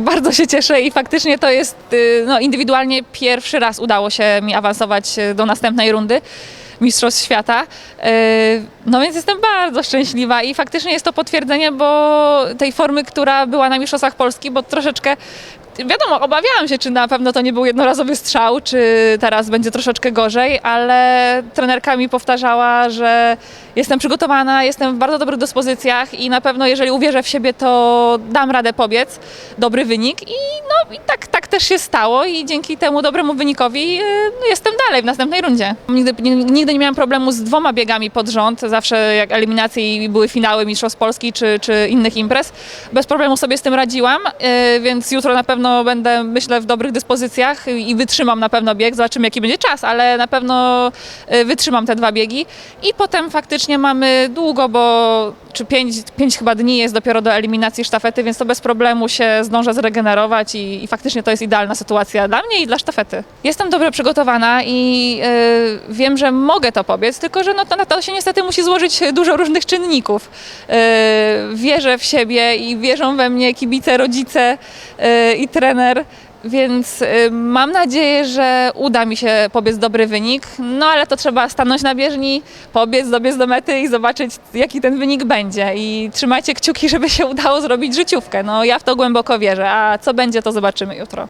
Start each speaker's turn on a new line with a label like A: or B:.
A: bardzo się cieszę i faktycznie to jest y, no, indywidualnie pierwszy raz udało się mi awansować y, do następnej rundy Mistrzostw Świata. Y, No więc jestem bardzo szczęśliwa i faktycznie jest to potwierdzenie, bo tej formy, która była na Mistrzostwach Polski, bo troszeczkę Wiadomo, obawiałam się, czy na pewno to nie był jednorazowy strzał, czy teraz będzie troszeczkę gorzej, ale trenerka mi powtarzała, że jestem przygotowana, jestem w bardzo dobrych dyspozycjach i na pewno jeżeli uwierzę w siebie, to dam radę pobiec, dobry wynik i no i tak, tak też się stało i dzięki temu dobremu wynikowi yy, no, jestem dalej w następnej rundzie. Nigdy, nigdy nie miałam problemu z dwoma biegami pod rząd, zawsze jak eliminacje i były finały Mistrzostw Polski czy, czy innych imprez, bez problemu sobie z tym radziłam, yy, więc jutro na pewno będę, myślę, w dobrych dyspozycjach i wytrzymam na pewno bieg, zobaczymy jaki będzie czas, ale na pewno yy, wytrzymam te dwa biegi. I potem faktycznie mamy długo, bo czy pięć, pięć chyba dni jest dopiero do eliminacji sztafety, więc to bez problemu się zdążę zregenerować i, i faktycznie to jest idealna sytuacja dla mnie i dla sztafety. Jestem dobrze przygotowana i yy, wiem, że mogę to pobiec, tylko że no to, to się niestety musi złożyć dużo różnych czynników. Yy, wierzę w siebie i wierzą we mnie kibice, rodzice yy, i trener. Więc y, mam nadzieję, że uda mi się pobiec dobry wynik, no ale to trzeba stanąć na bieżni, pobiec, dobiec do mety i zobaczyć, jaki ten wynik będzie. I trzymajcie kciuki, żeby się udało zrobić życiówkę. No ja w to głęboko wierzę, a co będzie, to zobaczymy jutro.